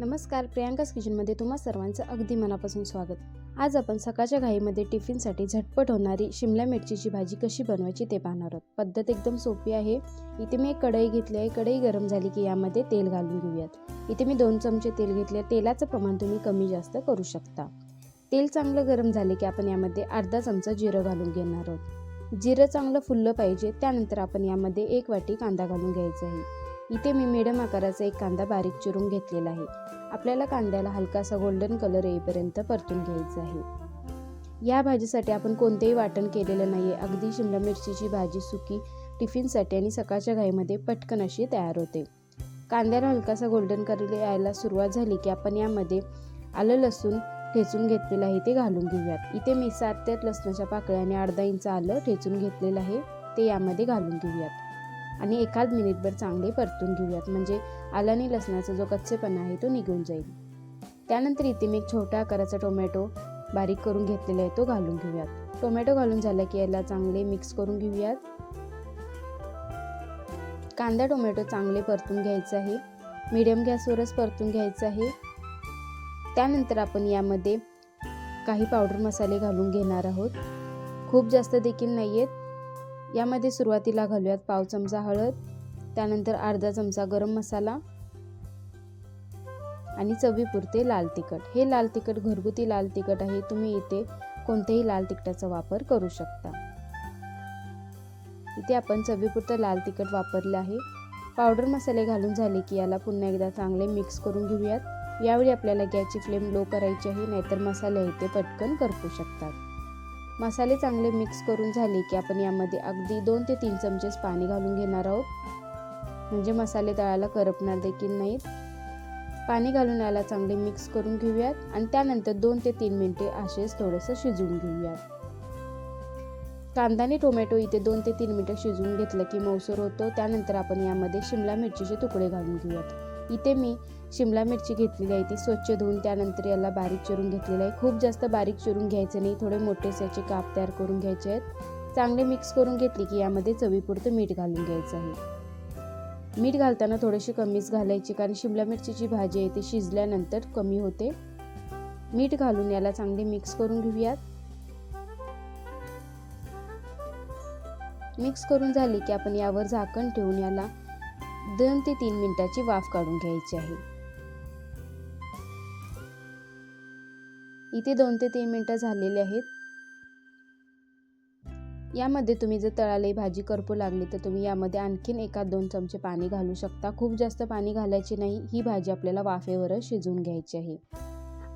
नमस्कार प्रियांकाच किचनमध्ये तुम्हा सर्वांचं अगदी मनापासून स्वागत. आज आपण सकाळच्या घाईमध्ये टिफिनसाठी झटपट होणारी शिमला मिरचीची भाजी कशी बनवायची ते पाहणार आहोत. पद्धत एकदम सोपी आहे. इथे मी एक कढई घेतली आहे. कढई गरम झाली की यामध्ये तेल घालून घेऊयात. इथे मी दोन चमचे तेल घेतले. तेलाचं प्रमाण तुम्ही कमी जास्त करू शकता. तेल चांगलं गरम झाले की आपण यामध्ये अर्धा चमचा जिरं घालून घेणार आहोत. जिरं चांगलं फुललं पाहिजे. त्यानंतर आपण यामध्ये एक वाटी कांदा घालून घ्यायचा आहे. इथे मी मीडियम आकाराचा एक कांदा बारीक चिरून घेतलेला आहे. आपल्याला कांद्याला हलकासा गोल्डन कलर येईपर्यंत परतून घ्यायचा आहे. या भाजीसाठी आपण कोणतेही वाटण केलेलं नाही आहे अगदी शिमला मिरचीची भाजी सुकी टिफिनसाठी आणि सकाळच्या घाईमध्ये पटकन अशी तयार होते. कांद्याला हलकासा गोल्डन कलर यायला सुरुवात झाली की आपण यामध्ये आलं लसूण ठेचून घेतलेलं आहे ते घालून घेऊयात. इथे मी सात ते लसणाच्या पाकळ्या आणि अर्धा इंच आलं ठेचून घेतलेलं आहे ते यामध्ये घालून घेऊयात. आणि एखाद मिनिटभर चांगले परतून घेऊयात. म्हणजे आलं आणि लसणाचा जो कच्चेपणा आहे तो निघून जाईल. त्यानंतर इथे मी एक छोट्या आकाराचा टोमॅटो बारीक करून घेतलेला आहे तो घालून घेऊयात. टोमॅटो घालून झाला की याला चांगले मिक्स करून घेऊयात. कांदा टोमॅटो चांगले परतून घ्यायचं आहे. मीडियम गॅसवरच परतून घ्यायचं आहे. त्यानंतर आपण यामध्ये काही पावडर मसाले घालून घेणार आहोत. खूप जास्त देखील नाही आहेत यामध्ये सुरुवातीला घालूयात पाव चमचा हळद त्यानंतर अर्धा चमचा गरम मसाला आणि चवीपुरते लाल तिखट. हे लाल तिखट घरगुती लाल तिखट आहे तुम्ही इथे कोणत्याही लाल तिखटाचा वापर करू शकता. इथे आपण चवीपुरतं लाल तिखट वापरलं आहे. पावडर मसाले घालून झाले की याला पुन्हा एकदा चांगले मिक्स करून घेऊयात. यावेळी आपल्याला गॅसची फ्लेम लो करायची आहे नाहीतर मसाले इथे पटकन करपू शकतात. मसाले चांगले मिक्स करून झाले की आपण यामध्ये अगदी दोन ते तीन चमचेच पाणी घालून घेणार आहोत. म्हणजे मसाले तळाला करपणार देखील नाहीत. पाणी घालून याला चांगले मिक्स करून घेऊयात आणि त्यानंतर दोन ते तीन मिनटे असेच थोडंसं शिजवून घेऊयात. कांदा आणि टोमॅटो इथे दोन ते तीन मिनटं शिजवून घेतलं की मौसूर होतो. त्यानंतर आपण यामध्ये शिमला मिरचीचे तुकडे घालून घेऊयात. इथे मी शिमला मिरची घेतलेली आहे. ती स्वच्छ धुवून त्यानंतर याला बारीक चिरून घेतलेलं आहे. खूप जास्त बारीक चिरून घ्यायचं नाही. थोडे मोठे याचे काप तयार करून घ्यायचे आहेत. चांगले मिक्स करून घेतले की यामध्ये चवीपुरतं मीठ घालून घ्यायचं आहे. मीठ घालताना थोडेशी कमीच घालायची कारण शिमला मिरचीची भाजी आहे ती शिजल्यानंतर कमी होते. मीठ घालून याला चांगले मिक्स करून घेऊयात. मिक्स करून झाली की आपण यावर झाकण ठेवून याला दोन ते तीन मिनिटाची वाफ काढून घ्यायची आहे. इथे दोन ते तीन मिनटं झालेले आहेत. यामध्ये तुम्ही जर तळाला भाजी करपू लागली तर तुम्ही यामध्ये आणखीन एका दोन चमचे पाणी घालू शकता. खूप जास्त पाणी घालायचे नाही. ही भाजी आपल्याला वाफेवरच शिजवून घ्यायची आहे.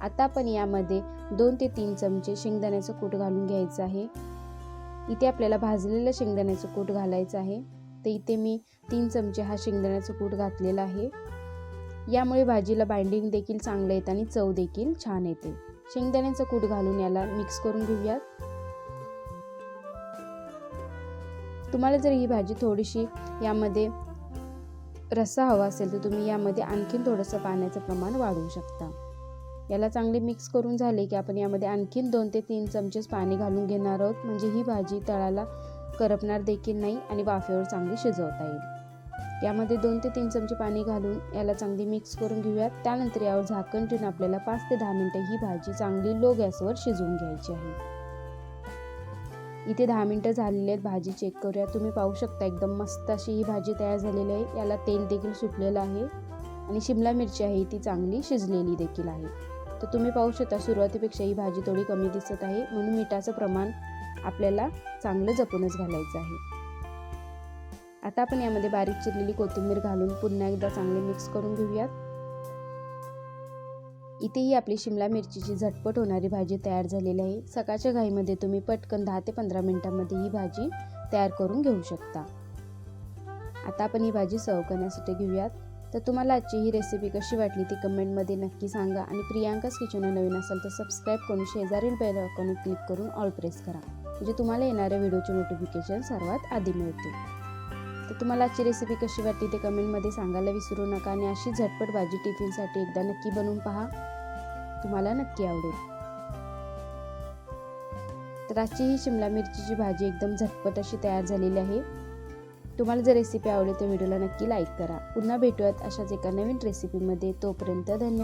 आता आपण यामध्ये दोन ते तीन चमचे शेंगदाण्याचं कूट घालून घ्यायचं आहे. इथे आपल्याला भाजलेलं शेंगदाण्याचं कूट घालायचं आहे. तर इथे मी तीन चमचे हा शेंगदाण्याचं कूट घातलेला आहे. यामुळे भाजीला बाइंडिंग देखील चांगलं येतं आणि चव देखील छान येते. शेंगदाण्याचं कूट घालून याला मिक्स करून घेऊयात. तुम्हाला जर ही भाजी थोडीशी यामध्ये रस्सा हवा असेल तर तुम्ही यामध्ये आणखीन थोडंसं पाण्याचं प्रमाण वाढवू शकता. याला चांगले मिक्स करून झाले की आपण यामध्ये आणखीन दोन ते तीन चमचेच पाणी घालून घेणार आहोत. म्हणजे ही भाजी तळाला करपणार देखील नाही आणि वाफेवर चांगली शिजवता येईल. यामध्ये दोन ते तीन चमचे पाणी घालून याला चांगली मिक्स करून घेऊयात. त्यानंतर यावर झाकण ठेवून आपल्याला पाच ते दहा मिनटं ही भाजी चांगली लो गॅसवर शिजवून घ्यायची आहे. इथे दहा मिनटं झालेली आहेत. भाजी चेक करूया. तुम्ही पाहू शकता एकदम मस्त अशी ही भाजी तयार झालेली आहे. याला तेल देखील सुटलेलं आहे आणि शिमला मिरची आहे ती चांगली शिजलेली देखील आहे. तर तुम्ही पाहू शकता सुरुवातीपेक्षा ही भाजी थोडी कमी दिसत आहे. म्हणून मिठाचं प्रमाण आपल्याला चांगलं जपूनच घालायचं आहे. आता आपण यामध्ये बारीक चिरलेली कोथिंबीर घालून पुन्हा एकदा चांगले मिक्स करून घेऊयात. इथेही आपली शिमला मिरचीची झटपट होणारी भाजी तयार झालेली आहे. सकाळच्या घाईमध्ये तुम्ही पटकन दहा ते पंधरा मिनिटांमध्ये ही भाजी तयार करून घेऊ शकता. आता आपण ही भाजी सर्व करण्यासाठी घेऊयात. तर तुम्हाला आजची ही रेसिपी कशी वाटली ती कमेंटमध्ये नक्की सांगा आणि प्रियांकाच किचन नवीन असेल तर सबस्क्राईब करून शेजारील बेल आयकॉन क्लिक करून ऑल प्रेस करा. म्हणजे तुम्हाला येणाऱ्या व्हिडिओचे नोटिफिकेशन सर्वात आधी मिळते तर तुम्हाला आजची रेसिपी कशी वाटली ते कमेंटमध्ये सांगायला विसरू नका आणि अशी झटपट भाजी टिफिनसाठी एकदा नक्की बनवून पहा. तुम्हाला नक्की आवडेल. तर आजची ही शिमला मिरचीची भाजी एकदम झटपट अशी तयार झालेली आहे. तुम्हाला जर रेसिपी आवडली तर व्हिडिओला नक्की लाईक करा. पुन्हा भेटूयात अशाच एका नवीन रेसिपीमध्ये तोपर्यंत धन्यवाद.